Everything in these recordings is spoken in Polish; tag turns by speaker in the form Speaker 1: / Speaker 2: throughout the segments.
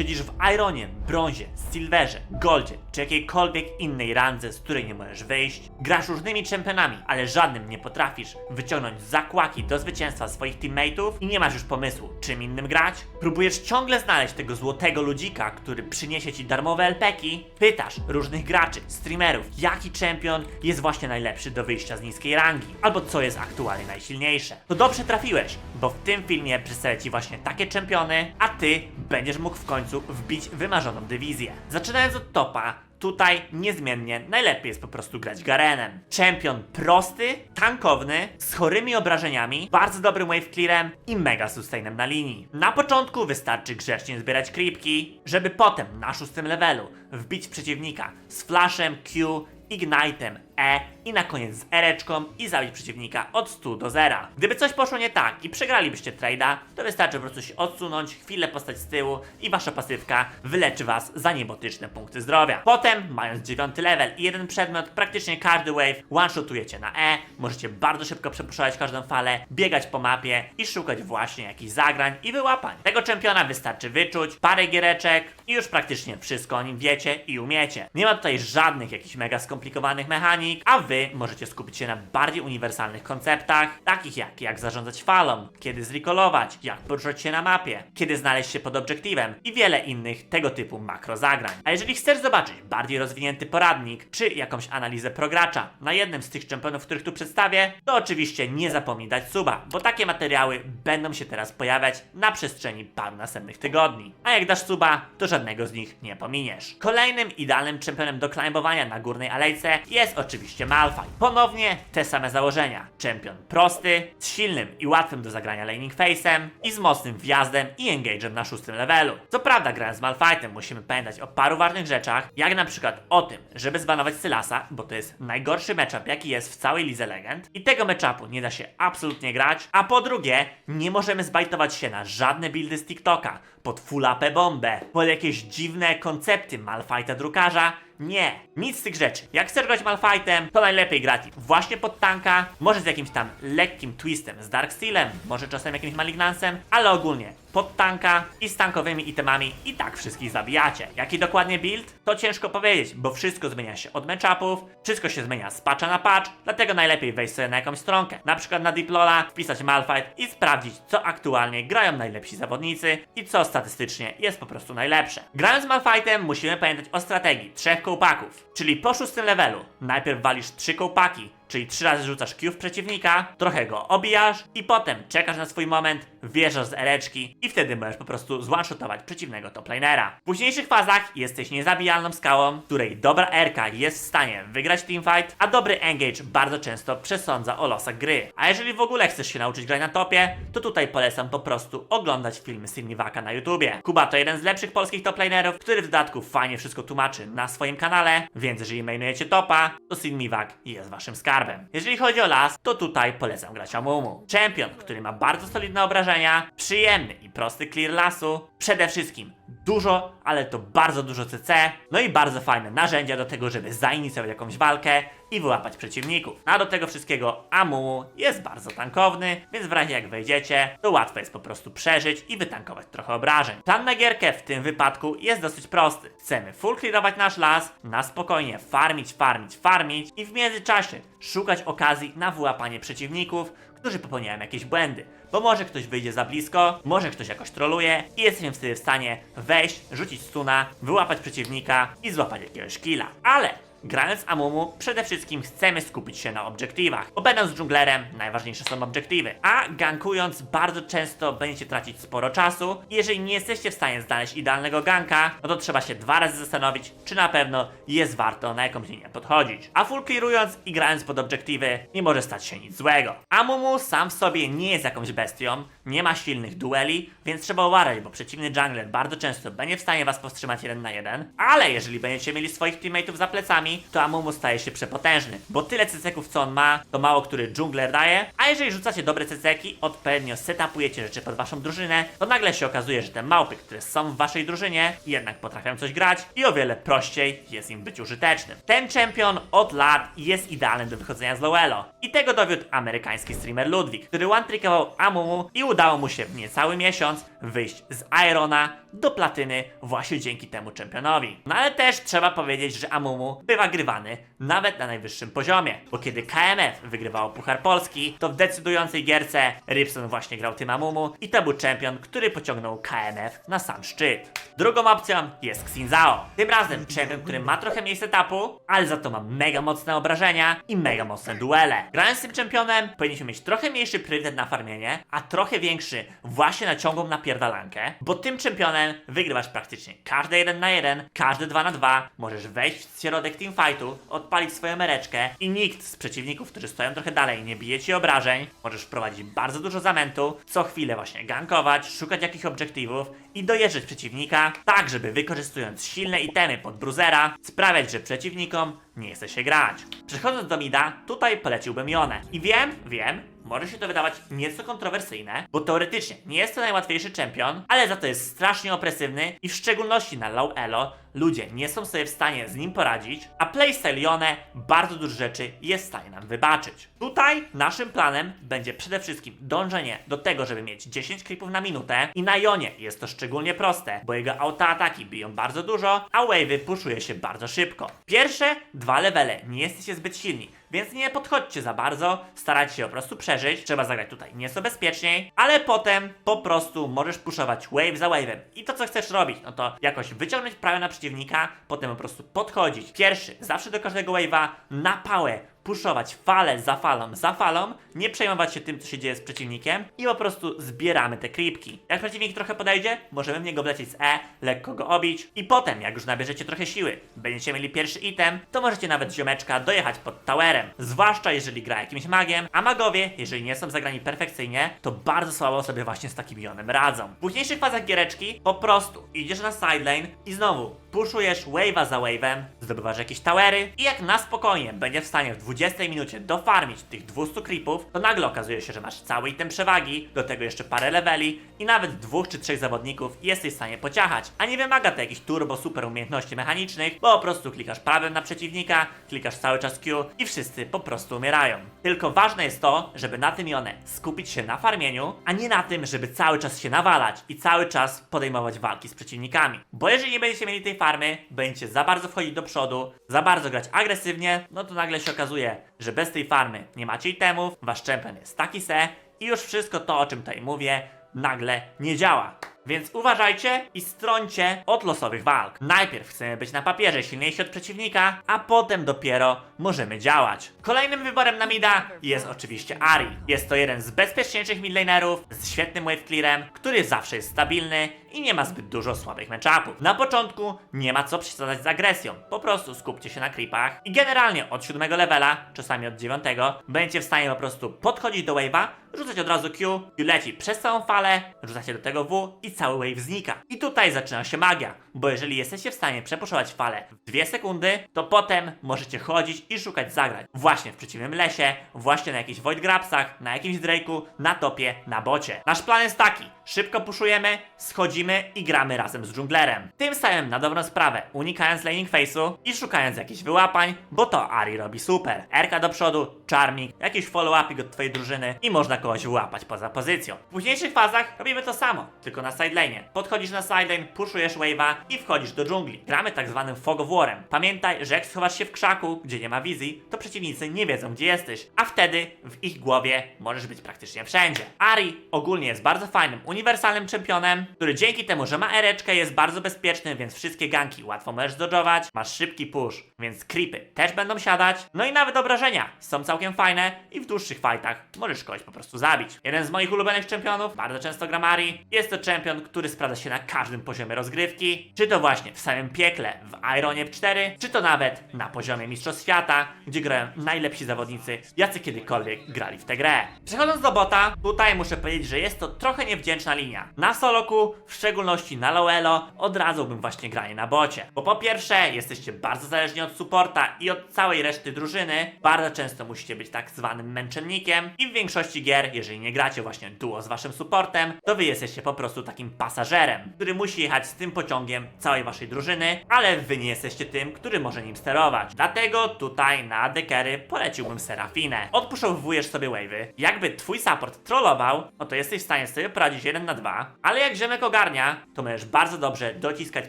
Speaker 1: Siedzisz w Ironie, brązie, silverze, goldzie, czy jakiejkolwiek innej randze, z której nie możesz wyjść. Grasz różnymi czempionami, ale żadnym nie potrafisz wyciągnąć zakłaki do zwycięstwa swoich teammateów i nie masz już pomysłu, czym innym grać. Próbujesz ciągle znaleźć tego złotego ludzika, który przyniesie ci darmowe LPki. Pytasz różnych graczy, streamerów, jaki czempion jest właśnie najlepszy do wyjścia z niskiej rangi, albo co jest aktualnie najsilniejsze. To dobrze trafiłeś, bo w tym filmie przedstawię ci właśnie takie czempiony, a ty będziesz mógł w końcu wbić wymarzoną dywizję. Zaczynając od topa, Tutaj niezmiennie najlepiej jest po prostu grać Garenem. Czempion prosty, tankowny, z chorymi obrażeniami, bardzo dobrym wave clearem i mega sustainem na linii. Na początku wystarczy grzecznie zbierać creepki, żeby potem na szóstym levelu wbić przeciwnika z flashem Q, ignite'em E i na koniec z ereczką i zabić przeciwnika od 100 do 0. Gdyby coś poszło nie tak i przegralibyście trade'a, to wystarczy po prostu się odsunąć, chwilę postać z tyłu i wasza pasywka wyleczy was za niebotyczne punkty zdrowia. Potem, mając 9 level i jeden przedmiot, praktycznie każdy wave one-shotujecie na E, możecie bardzo szybko przepuszczać każdą falę, biegać po mapie i szukać właśnie jakichś zagrań i wyłapań. Tego czempiona wystarczy wyczuć, parę giereczek i już praktycznie wszystko o nim wiecie i umiecie. Nie ma tutaj żadnych jakichś mega skomplikowanych mechanik, a wy możecie skupić się na bardziej uniwersalnych konceptach, takich jak jak zarządzać falą, kiedy zrikolować, jak poruszać się na mapie, kiedy znaleźć się pod obiektywem i wiele innych tego typu makro zagrań. A jeżeli chcesz zobaczyć bardziej rozwinięty poradnik, czy jakąś analizę progracza na jednym z tych czempionów, których tu przedstawię, to oczywiście nie zapomnij dać suba, bo takie materiały będą się teraz pojawiać na przestrzeni paru następnych tygodni. A jak dasz suba, to żadnego z nich nie pominiesz. Kolejnym idealnym czempionem do climbowania na górnej alejce jest oczywiście Malphite. Ponownie te same założenia. Czempion prosty, z silnym i łatwym do zagrania laning face'em i z mocnym wjazdem i engage'em na szóstym levelu. Co prawda grając z Malphite'em musimy pamiętać o paru ważnych rzeczach, jak na przykład o tym, żeby zbanować Sylasa, bo to jest najgorszy matchup jaki jest w całej Lidze Legend i tego matchupu nie da się absolutnie grać, a po drugie nie możemy zbajtować się na żadne buildy z TikToka, pod full bombę, pod jakieś dziwne koncepty Malphite'a drukarza, nie, nic z tych rzeczy. Jak chcesz grać Malfightem, to najlepiej grać właśnie pod tanka, może z jakimś tam lekkim twistem, z Darksteelem, może czasem jakimś Malignansem, ale ogólnie pod tanka i z tankowymi itemami i tak wszystkich zabijacie. Jaki dokładnie build? To ciężko powiedzieć, bo wszystko zmienia się od matchupów, wszystko się zmienia z patcha na patch, dlatego najlepiej wejść sobie na jakąś stronkę, na przykład na Diplola, wpisać Malfight i sprawdzić, co aktualnie grają najlepsi zawodnicy i co statystycznie jest po prostu najlepsze. Grając Malfightem musimy pamiętać o strategii trzech kołpaków, czyli po szóstym levelu najpierw walisz trzy kołpaki, czyli trzy razy rzucasz Q w przeciwnika, trochę go obijasz i potem czekasz na swój moment, wjeżdżasz z ereczki i wtedy możesz po prostu zwanshotować przeciwnego toplanera. W późniejszych fazach jesteś niezabijalną skałą, której dobra Erka jest w stanie wygrać teamfight, a dobry engage bardzo często przesądza o losach gry. A jeżeli w ogóle chcesz się nauczyć grać na topie, to tutaj polecam po prostu oglądać filmy Silniwaka na YouTubie. Kuba to jeden z lepszych polskich toplanerów, który w dodatku fajnie wszystko tłumaczy na swoim kanale, więc jeżeli mainujecie topa, to Silniwak jest waszym skarbem. Jeżeli chodzi o las, to tutaj polecam grać Amumu. Champion, który ma bardzo solidne obrażenia, przyjemny i prosty clear lasu, przede wszystkim dużo, ale to bardzo dużo CC, no i bardzo fajne narzędzia do tego, żeby zainicjować jakąś walkę i wyłapać przeciwników. A do tego wszystkiego Amumu jest bardzo tankowny, więc w razie jak wejdziecie, to łatwo jest po prostu przeżyć i wytankować trochę obrażeń. Plan na gierkę w tym wypadku jest dosyć prosty. Chcemy full clearować nasz las, na spokojnie farmić, farmić, farmić i w międzyczasie szukać okazji na wyłapanie przeciwników, którzy popełniają jakieś błędy. Bo może ktoś wyjdzie za blisko, może ktoś jakoś troluje i jesteśmy wtedy w stanie wejść, rzucić stuna, wyłapać przeciwnika i złapać jakiegoś killa. Ale Grając Amumu, przede wszystkim chcemy skupić się na obiektywach, bo będąc dżunglerem, najważniejsze są obiektywy, a gankując bardzo często będziecie tracić sporo czasu jeżeli nie jesteście w stanie znaleźć idealnego ganka, no to trzeba się dwa razy zastanowić, czy na pewno jest warto na jakąś linię podchodzić. A full clearując i grając pod obiektywy, nie może stać się nic złego. Amumu sam w sobie nie jest jakąś bestią, nie ma silnych dueli, więc trzeba uważać, bo przeciwny jungler bardzo często będzie w stanie was powstrzymać jeden na jeden, ale jeżeli będziecie mieli swoich teammateów za plecami, to Amumu staje się przepotężny, bo tyle ceceków co on ma, to mało który jungler daje, a jeżeli rzucacie dobre ceceki, odpowiednio setupujecie rzeczy pod waszą drużynę, to nagle się okazuje, że te małpy, które są w waszej drużynie, jednak potrafią coś grać i o wiele prościej jest im być użytecznym. Ten czempion od lat jest idealny do wychodzenia z Lowelo i tego dowiódł amerykański streamer Ludwik, który one-trickował Amumu i udało mu się w niecały miesiąc wyjść z Irona do platyny właśnie dzięki temu czempionowi. No ale też trzeba powiedzieć, że Amumu bywa grywany nawet na najwyższym poziomie, bo kiedy KMF wygrywało Puchar Polski, to w decydującej gierce Rybson właśnie grał tym Amumu i to był czempion, który pociągnął KMF na sam szczyt. Drugą opcją jest Xinzao. Tym razem czempion, który ma trochę mniej setupu, ale za to ma mega mocne obrażenia i mega mocne duele. Grając z tym czempionem powinniśmy mieć trochę mniejszy priorytet na farmienie, a trochę większy właśnie na ciągłą napierdalankę, bo tym czempionem wygrywasz praktycznie każde 1 na 1, każde 2 na 2, możesz wejść w środek teamfightu, odpalić swoją mereczkę i nikt z przeciwników, którzy stoją trochę dalej, nie bije ci obrażeń, możesz wprowadzić bardzo dużo zamętu, co chwilę właśnie gankować, szukać jakichś obiektywów i dojeżdżać przeciwnika, tak żeby wykorzystując silne itemy pod bruzera, sprawiać, że przeciwnikom nie chce się grać. Przechodząc do mida, tutaj poleciłbym Jonę. I wiem, wiem, może się to wydawać nieco kontrowersyjne, bo teoretycznie nie jest to najłatwiejszy czempion, ale za to jest strasznie opresywny i w szczególności na low elo ludzie nie są sobie w stanie z nim poradzić, a playstyle Jone bardzo dużo rzeczy jest w stanie nam wybaczyć. Tutaj naszym planem będzie przede wszystkim dążenie do tego, żeby mieć 10 creepów na minutę i na Jonie jest to szczególnie proste, bo jego autoataki biją bardzo dużo, a wave'y puszuje się bardzo szybko. Pierwsze dwa levele nie jesteście zbyt silni, więc nie podchodźcie za bardzo, starajcie się po prostu przeżyć, trzeba zagrać tutaj nieco bezpieczniej, ale potem po prostu możesz puszować wave za wave'em i to co chcesz robić, no to jakoś wyciągnąć prawie na przeciwnika, potem po prostu podchodzić. Pierwszy, zawsze do każdego wave'a na pałę, puszować falę za falą za falą, nie przejmować się tym, co się dzieje z przeciwnikiem i po prostu zbieramy te creepki. Jak przeciwnik trochę podejdzie, możemy w niego wlecieć z E, lekko go obić i potem, jak już nabierzecie trochę siły, będziecie mieli pierwszy item, to możecie nawet ziomeczka dojechać pod towerem. Zwłaszcza jeżeli gra jakimś magiem, a magowie, jeżeli nie są zagrani perfekcyjnie, to bardzo słabo sobie właśnie z takim jonem radzą. W późniejszych fazach giereczki po prostu idziesz na sidelane i znowu puszujesz wave'a za wave'em, zdobywasz jakieś towery i jak na spokojnie będziesz w stanie w 20 minucie dofarmić tych 200 creepów, to nagle okazuje się, że masz cały item przewagi, do tego jeszcze parę leveli i nawet dwóch czy trzech zawodników jesteś w stanie pociachać. A nie wymaga to jakichś turbo super umiejętności mechanicznych, bo po prostu klikasz prawem na przeciwnika, klikasz cały czas Q i wszyscy po prostu umierają. Tylko ważne jest to, żeby na tym Jone skupić się na farmieniu, a nie na tym, żeby cały czas się nawalać i cały czas podejmować walki z przeciwnikami. Bo jeżeli nie będziecie mieli tej farmy, będziecie za bardzo wchodzić do przodu, za bardzo grać agresywnie, no to nagle się okazuje, że bez tej farmy nie macie itemów, wasz champion jest taki se i już wszystko to, o czym tutaj mówię, nagle nie działa. Więc uważajcie i strońcie od losowych walk. Najpierw chcemy być na papierze silniejsi od przeciwnika, a potem dopiero możemy działać. Kolejnym wyborem na mida jest oczywiście Ari. Jest to jeden z bezpieczniejszych midlanerów z świetnym wave clearem, który zawsze jest stabilny i nie ma zbyt dużo słabych matchupów. Na początku nie ma co przesadzać z agresją, po prostu skupcie się na creepach i generalnie od 7 levela, czasami od 9, będziecie w stanie po prostu podchodzić do wave'a, rzucać od razu Q, Q leci przez całą falę, rzucacie do tego W i cały wave znika. I tutaj zaczyna się magia, bo jeżeli jesteście w stanie przepuszować falę w 2 sekundy, to potem możecie chodzić i szukać zagrań. Właśnie w przeciwnym lesie, właśnie na jakichś Void Grabsach, na jakimś Drake'u, na topie, na bocie. Nasz plan jest taki, szybko puszujemy, schodzimy i gramy razem z dżunglerem. Tym samym na dobrą sprawę, unikając laning face'u i szukając jakichś wyłapań, bo to Ari robi super. Erka do przodu, charming, jakiś follow-upik od twojej drużyny i można kogoś wyłapać poza pozycją. W późniejszych fazach robimy to samo, tylko na sidelane. Podchodzisz na sidelane, puszujesz wave'a i wchodzisz do dżungli. Gramy tak zwanym fog of warem. Pamiętaj, że jak schowasz się w krzaku, gdzie nie ma wizji, to przeciwnicy nie wiedzą gdzie jesteś, a wtedy w ich głowie możesz być praktycznie wszędzie. Ari ogólnie jest bardzo fajnym, uniwersalnym czempionem, który dzięki temu, że ma ereczkę jest bardzo bezpieczny, więc wszystkie ganki łatwo możesz dodżować, masz szybki push, więc creepy też będą siadać, no i nawet obrażenia są całkiem fajne i w dłuższych fightach możesz kogoś po prostu zabić. Jeden z moich ulubionych czempionów, bardzo często gram Ari, jest to czempion, który sprawdza się na każdym poziomie rozgrywki, czy to właśnie w samym piekle w Ironie 4, czy to nawet na poziomie Mistrzostw Świata, gdzie grają najlepsi zawodnicy, jacy kiedykolwiek grali w tę grę. Przechodząc do bota, tutaj muszę powiedzieć, że jest to trochę niewdzięczna linia. Na soloku, w szczególności na Loelo, odradzałbym właśnie granie na bocie. Bo po pierwsze, jesteście bardzo zależni od supporta i od całej reszty drużyny. Bardzo często musicie być tak zwanym męczennikiem i w większości gier, jeżeli nie gracie właśnie duo z waszym supportem, to wy jesteście po prostu takim pasażerem, który musi jechać z tym pociągiem całej waszej drużyny, ale wy nie jesteście tym, który może nim sterować. Dlatego tutaj na dekery poleciłbym Serafinę. Odpuszowujesz sobie wave'y. Jakby twój support trollował, no to jesteś w stanie sobie poradzić 1 na 2, ale jak ziemek ogarnia, to możesz bardzo dobrze dociskać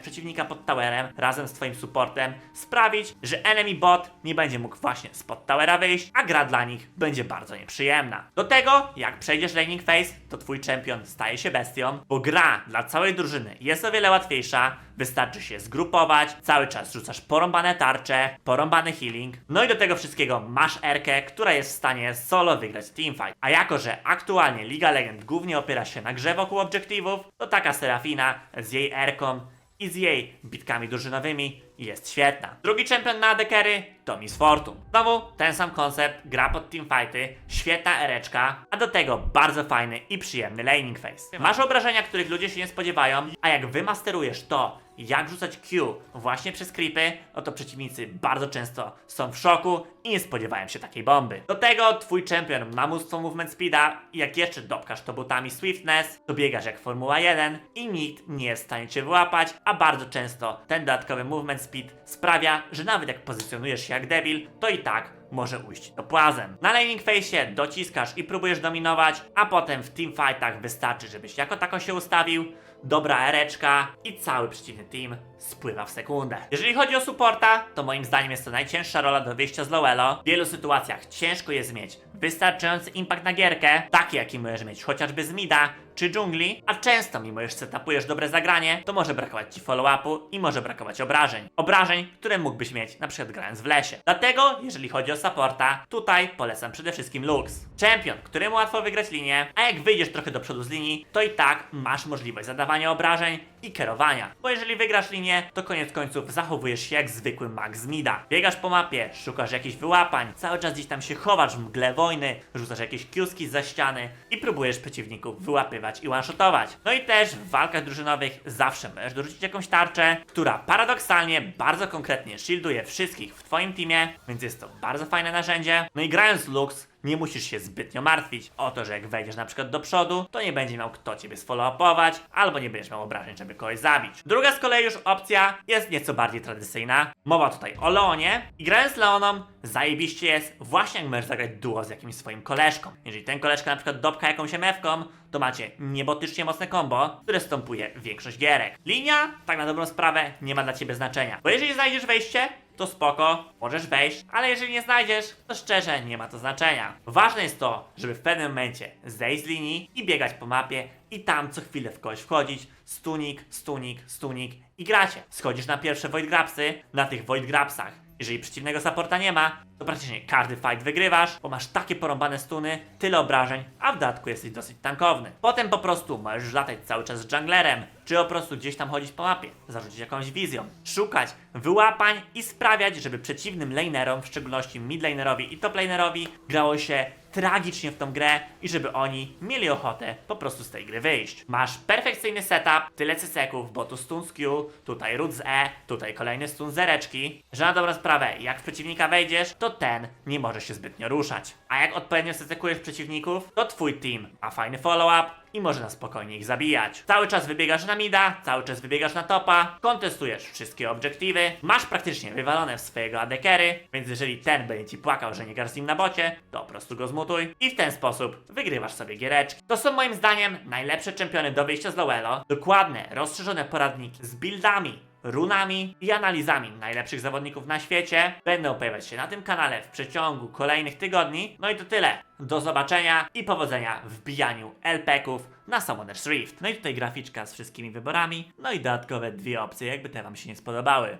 Speaker 1: przeciwnika pod towerem razem z twoim supportem, sprawić, że enemy bot nie będzie mógł właśnie spod towera wyjść, a gra dla nich będzie bardzo nieprzyjemna. Do tego, jak przejdziesz laning phase, to twój champion staje się bestią, bo gra dla całej drużyny jest o wiele łatwiejsza, wystarczy się zgrupować, cały czas rzucasz porąbane tarcze, porąbany healing, no i do tego wszystkiego masz Erkę, która jest w stanie solo wygrać teamfight. A jako, że aktualnie Liga Legend głównie opiera się na grze wokół obiektywów, to taka Serafina z jej Erką i z jej bitkami drużynowymi jest świetna. Drugi champion na dekery to Miss Fortune. Znowu ten sam koncept, gra pod teamfighty, świetna ereczka, a do tego bardzo fajny i przyjemny laning phase. Masz obrażenia, których ludzie się nie spodziewają, a jak wymasterujesz to, jak rzucać Q właśnie przez creepy, no to przeciwnicy bardzo często są w szoku i nie spodziewają się takiej bomby. Do tego twój champion ma mnóstwo movement speeda i jak jeszcze dopkasz to butami swiftness, to biegasz jak Formuła 1 i nikt nie jest w stanie cię wyłapać, a bardzo często ten dodatkowy movement speed sprawia, że nawet jak pozycjonujesz się jak debil, to i tak może ujść płazem. Na laning face dociskasz i próbujesz dominować, a potem w teamfightach wystarczy, żebyś jako tako się ustawił, dobra ereczka i cały przeciwny team spływa w sekundę. Jeżeli chodzi o supporta, to moim zdaniem jest to najcięższa rola do wyjścia z Lowelo. W wielu sytuacjach ciężko jest mieć wystarczający impact na gierkę, taki jaki możesz mieć chociażby z mida czy dżungli, a często mimo że setupujesz dobre zagranie, to może brakować ci follow-upu i może brakować obrażeń. Obrażeń, które mógłbyś mieć na przykład grając w lesie. Dlatego, jeżeli chodzi o supporta, tutaj polecam przede wszystkim Lux. Champion, któremu łatwo wygrać linię, a jak wyjdziesz trochę do przodu z linii, to i tak masz możliwość zadawania obrażeń i kierowania. Bo jeżeli wygrasz linię, to koniec końców zachowujesz się jak zwykły mag z mida. Biegasz po mapie, szukasz jakichś wyłapań, cały czas gdzieś tam się chowasz w mgle wojny, rzucasz jakieś kioski za ściany i próbujesz przeciwników wyłapywać i one-shotować. No i też w walkach drużynowych zawsze możesz dorzucić jakąś tarczę, która paradoksalnie bardzo konkretnie shielduje wszystkich w twoim teamie, więc jest to bardzo fajne narzędzie. No i grając Lux, nie musisz się zbytnio martwić o to, że jak wejdziesz na przykład do przodu, to nie będzie miał kto ciebie sfollow-upować, albo nie będziesz miał obrażeń, żeby kogoś zabić. Druga z kolei już opcja jest nieco bardziej tradycyjna. Mowa tutaj o Leonie i grając Leoną, zajebiście jest właśnie jak możesz zagrać duo z jakimś swoim koleżką. Jeżeli ten koleżka na przykład dopka jakąś MF-ką, to macie niebotycznie mocne combo, które stąpuje większość gierek. Linia, tak na dobrą sprawę, nie ma dla ciebie znaczenia. Bo jeżeli znajdziesz wejście, to spoko, możesz wejść, ale jeżeli nie znajdziesz, to szczerze nie ma to znaczenia. Ważne jest to, żeby w pewnym momencie zejść z linii i biegać po mapie i tam co chwilę w kogoś wchodzić, stunik, stunik, stunik i gracie. Schodzisz na pierwsze void grabsy, na tych void grabsach. Jeżeli przeciwnego supporta nie ma, to praktycznie każdy fight wygrywasz, bo masz takie porąbane stuny, tyle obrażeń, a w dodatku jesteś dosyć tankowny. Potem po prostu możesz latać cały czas z junglerem, czy po prostu gdzieś tam chodzić po mapie, zarzucić jakąś wizją, szukać wyłapań i sprawiać, żeby przeciwnym lanerom, w szczególności midlanerowi i toplanerowi, grało się tragicznie w tą grę i żeby oni mieli ochotę po prostu z tej gry wyjść. Masz perfekcyjny setup, tyle ceseków, bo tu stun z Q, tutaj root z E, tutaj kolejny stun zereczki, że na dobrą sprawę, jak w przeciwnika wejdziesz, to ten nie może się zbytnio ruszać. A jak odpowiednio secekujesz przeciwników, to twój team ma fajny follow-up, i może na spokojnie ich zabijać. Cały czas wybiegasz na mida, cały czas wybiegasz na topa, kontestujesz wszystkie obiektywy, masz praktycznie wywalone w swojego adekery, więc jeżeli ten będzie ci płakał, że nie grasz z nim na bocie, to po prostu go zmutuj i w ten sposób wygrywasz sobie giereczki. To są moim zdaniem najlepsze czempiony do wyjścia z Lowelo, dokładne, rozszerzone poradniki z buildami, runami i analizami najlepszych zawodników na świecie będą pojawiać się na tym kanale w przeciągu kolejnych tygodni. No i to tyle. Do zobaczenia i powodzenia w bijaniu LP-ków na Summoner's Rift. No i tutaj graficzka z wszystkimi wyborami, no i dodatkowe dwie opcje, jakby te wam się nie spodobały.